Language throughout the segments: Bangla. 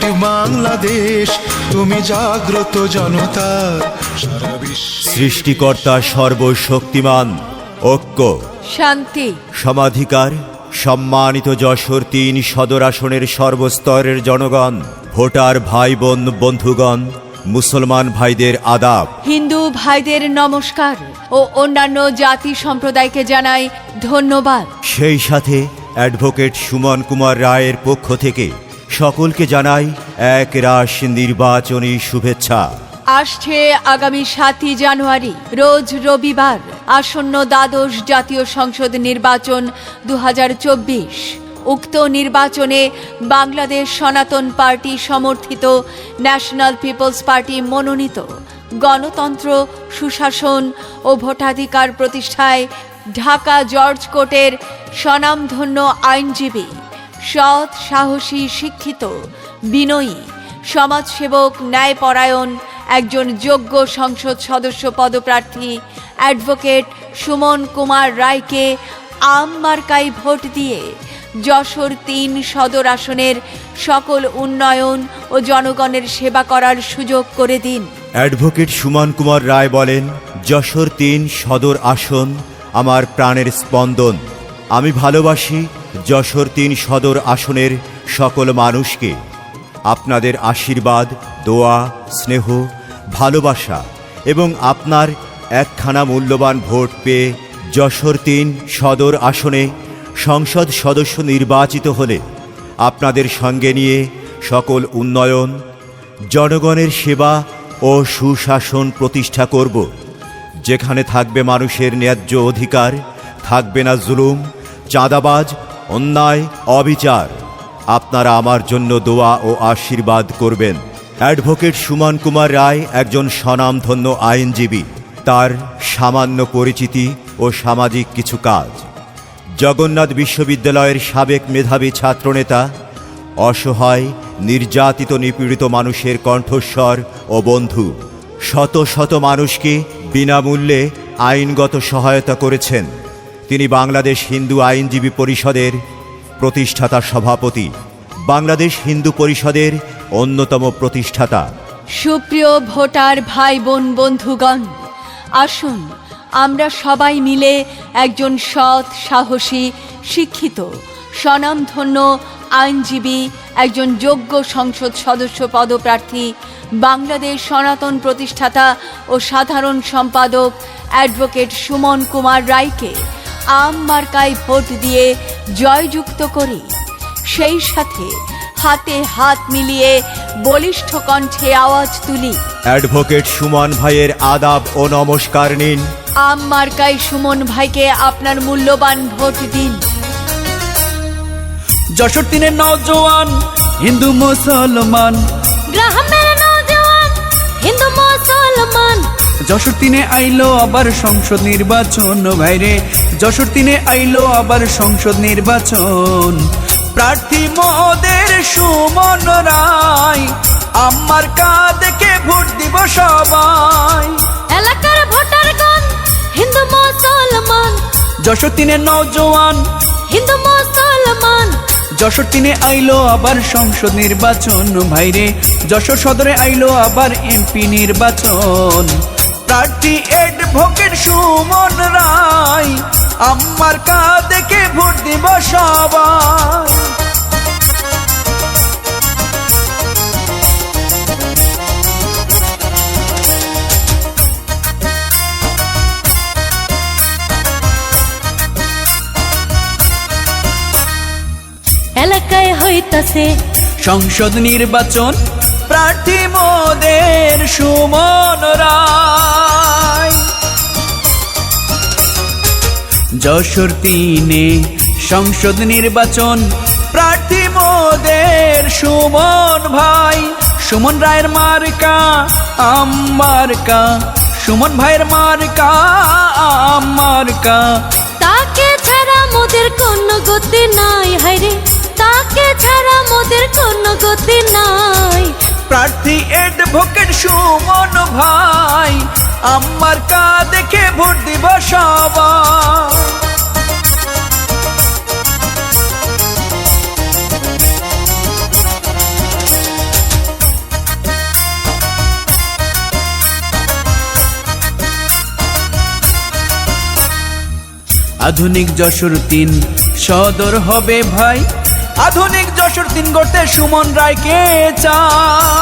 অ্যাডভোকেট বাংলাদেশ তুমি জাগ্রত জনতা সৃষ্টিকর্তা সর্বশক্তিমান ঐক্য। শান্তি। সমাধিকার সম্মানিত যশোর তিন সদর আসনের সর্বস্তরের জনগণ ভোটার ভাই বোন বন্ধুগণ মুসলমান ভাইদের আদাব। হিন্দু ভাইদের নমস্কার ও অন্যান্য জাতি সম্প্রদায়কে জানাই ধন্যবাদ। সেই সাথে অ্যাডভোকেট সুমন কুমার রায়ের পক্ষ থেকে সকলকে জানাই এক রাশ নির্বাচনী শুভেচ্ছা। আসছে আগামী সাতই জানুয়ারি, রোজ রবিবার, আসন্ন দ্বাদশ জাতীয় সংসদ নির্বাচন দু হাজার চব্বিশ। উক্ত নির্বাচনে বাংলাদেশ সনাতন পার্টি সমর্থিত ন্যাশনাল পিপলস পার্টি মনোনীত গণতন্ত্র, সুশাসন ও ভোটাধিকার প্রতিষ্ঠায় ঢাকা জর্জ কোর্টের স্বনামধন্য আইনজীবী সৎ, সাহসী, শিক্ষিত, বিনয়ী, সমাজসেবক, ন্যায়পরায়ণ, একজন যোগ্য সংসদ সদস্য পদপ্রার্থী, অ্যাডভোকেট সুমন কুমার রায়কে আম মার্কাই ভোট দিয়ে যশোর তিন সদর আসনের সকল উন্নয়ন ও জনগণের সেবা করার সুযোগ করে দিন। অ্যাডভোকেট সুমন কুমার রায় বলেন, যশোর তিন সদর আসন আমার প্রাণের স্পন্দন। আমি ভালোবাসি যশোর তিন সদর আসনের সকল মানুষকে আপনাদের আশীর্বাদ, দোয়া, স্নেহ, ভালোবাসা এবং আপনার একখানা মূল্যবান ভোট পেয়ে যশোর তিন সদর আসনে সংসদ সদস্য নির্বাচিত হলে আপনাদের সঙ্গে নিয়ে সকল উন্নয়ন, জনগণের সেবা ও সুশাসন প্রতিষ্ঠা করব। যেখানে থাকবে মানুষের ন্যায্য অধিকার, থাকবে না জুলুম, চাঁদাবাজ অন্যায়, অবিচার। আপনারা আমার জন্য দোয়া ও আশীর্বাদ করবেন। অ্যাডভোকেট সুমন কুমার রায় একজন স্বনামধন্য আইনজীবী। তার সামান্য পরিচিতি ও সামাজিক কিছু কাজ। জগন্নাথ বিশ্ববিদ্যালয়ের সাবেক মেধাবী ছাত্রনেতা, অসহায়, নির্যাতিত, নিপীড়িত মানুষের কণ্ঠস্বর ও বন্ধু। শত শত মানুষকে বিনামূল্যে আইনগত সহায়তা করেছেন। তিনি বাংলাদেশ হিন্দু আইনজীবী পরিষদের প্রতিষ্ঠাতা সভাপতি। বাংলাদেশ হিন্দু পরিষদের অন্যতম প্রতিষ্ঠাতা। সুপ্রিয় ভোটার ভাই বোন বন্ধুগণ, আসুন আমরা সবাই মিলে একজন সৎ, সাহসী, শিক্ষিত, স্বনামধন্য আইনজীবী, একজন যোগ্য সংসদ সদস্য, পদপ্রার্থী, বাংলাদেশ সনাতন প্রতিষ্ঠাতা ও সাধারণ সম্পাদক অ্যাডভোকেট সুমন কুমার রায়কে আম মার্কায় ভোট দিয়ে জয়যুক্ত করি। সেই সাথে হাতে হাত মিলিয়ে বলিষ্ঠ কণ্ঠে আওয়াজ তুলি। অ্যাডভোকেট সুমন ভাইয়ের আদাব ও নমস্কার নিন। আম মার্কাই সুমন ভাইকে আপনার মূল্যবান ভোট দিন। যশোর তিনের নজওয়ান হিন্দু মুসলমান। গ্রামের নওজওয়ান হিন্দু মুসলমান। যশোর তিনে আইলো আবার সংসদ নির্বাচন ভাইরে যশোর তিনে আইলো আবার সংসদ নির্বাচন। প্রার্থী মহোদের সুমন রায় আমার কাদেকে ভোট দিব সবাই। এলাকার ভোটারগণ হিন্দু মুসলমান। যশোর তিনের নজওয়ান হিন্দু মুসলমান। যশোর তিনে আইলো আবার সংসদ নির্বাচন ভাইরে যশোর সদরে আইলো আবার এমপি নির্বাচন। প্রার্থী অ্যাডভোকেট সুমন রায় আমার কাদেকে ভোট দিব সবাই। এলাকায় হইতাছে সংসদ নির্বাচন প্রার্থী মোদের সুমন যশোর তিনে সংসদ নির্বাচন, প্রার্থী মোদের সুমন ভাই। সুমন রায়ের মার্কা আমারকা সুমন ভাইয়ের মার্কা আমারকা তাকে ছাড়া মোদের কোনো গতি নাই হায়রে তাকে ছাড়া মোদের কোনো গতি নাই প্রার্থী এডভোকেট সুমন ভাই আমার কা দেখে ভোট দিব সবাই? আধুনিক যশোর তিন সদর হবে ভাই। আধুনিক যশোর তিন গড়তে সুমন রায়কে চায়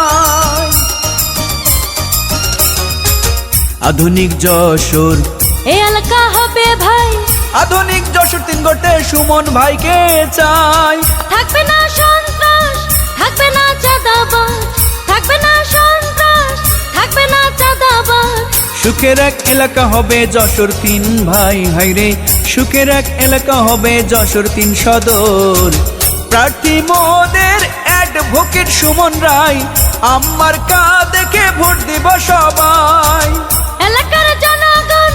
আধুনিক যশোর। এ এলাকা হবে ভাই। আধুনিক যশোর তিন গড়তে সুমন ভাইকে চাই। থাকবে না সন্ত্রাস থাকবে না চাঁদাবাজ থাকবে না সন্ত্রাস থাকবে না চাঁদাবাজ। সুখের এক এলাকা হবে যশোর তিন ভাই হাইরে সুখের এক এলাকা হবে যশোর তিন সদর। প্রার্থী মোদের অ্যাডভোকেট সুমন রায় আমার কা দেখে ভোট দিব সবাই। এলাকার জনগণ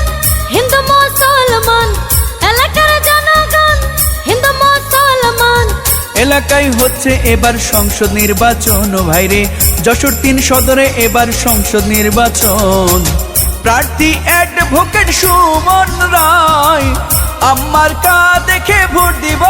হিন্দু মুসলমান। এলাকার জনগণ হিন্দু মুসলমান। এলাকায় হচ্ছে এবার সংসদ নির্বাচন ও ভাইরে যশোর তিন সদরে এবার সংসদ নির্বাচন। প্রার্থী অ্যাডভোকেট সুমন রায় আমার কা দেখে ভোট দিব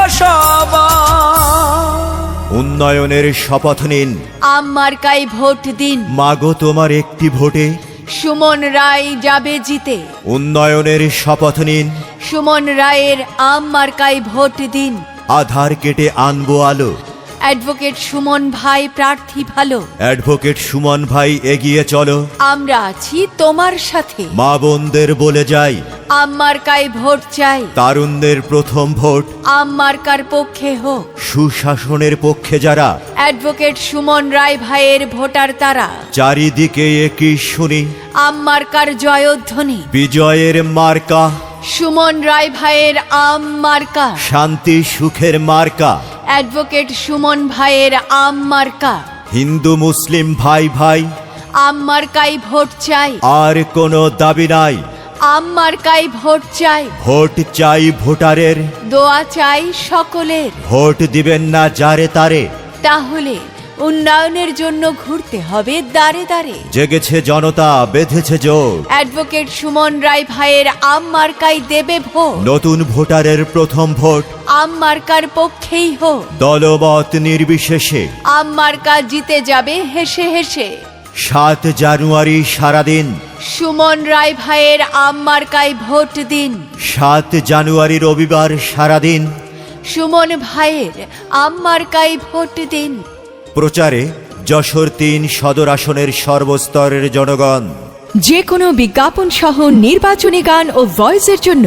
উন্নয়নের শপথ নিন। আমার কাই ভোট দিন। মাগো তোমার একটি ভোটে সুমন রায় যাবে জিতে। উন্নয়নের শপথ নিন। সুমন রায়ের আম মার্কায় ভোট দিন। আধার কেটে আনব আলো। অ্যাডভোকেট সুমন ভাই প্রার্থী ভালো। অ্যাডভোকেট সুমন ভাই এগিয়ে চলো। আমরা আছি তোমার সাথে। মা বোনদের বলে যাই। আম মার্কায় ভোট চাই। তারুণ্যের প্রথম ভোট। আম মার্কার পক্ষে হোক। সুশাসনের পক্ষে যারা। অ্যাডভোকেট সুমন রায় ভাইয়ের ভোটার তারা। চারিদিকে একই শুনি? আম মার্কার জয়ধ্বনি। বিজয়ের মার্কা। সুমন রায় ভাইয়ের আম মার্কা শান্তি সুখের মার্কা। অ্যাডভোকেট সুমন ভাইয়ের আম মার্কা। হিন্দু মুসলিম ভাই ভাই। আম মার্কাই ভোট চাই। আর কোনো দাবি নাই। আম কাই ভোট চাই। ভোট চাই ভোটারের। দোয়া চাই সকলের। ভোট দিবেন না যারে তারে। তাহলে উন্নয়নের জন্য ঘুরতে হবে দাঁড়ে দাঁড়ে জেগেছে জনতা বেঁধেছে জোর। অ্যাডভোকেট সুমন রায় ভাইয়ের আম মার্কায় দেবে ভোট। নতুন ভোটারের প্রথম ভোট। আম মার্কার পক্ষেই হোক। দলমত নির্বিশেষে। আম মার্কা জিতে যাবে হেসে হেসে। সাত জানুয়ারি সারাদিন। সুমন রায় ভাইয়ের আম মার্কায় ভোট দিন। সাত জানুয়ারি রবিবার সারাদিন। সুমন ভাইয়ের আম মার্কায় ভোট দিন। প্রচারে যশোর তিন সদর আসনের সর্বস্তরের জনগণ। যে কোনো বিজ্ঞাপন সহ নির্বাচনী গান ও ভয়েসের জন্য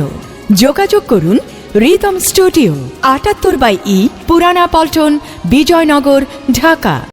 যোগাযোগ করুন রিদম স্টুডিও, আটাত্তর বাই ই, পুরানা পল্টন, বিজয়নগর, ঢাকা।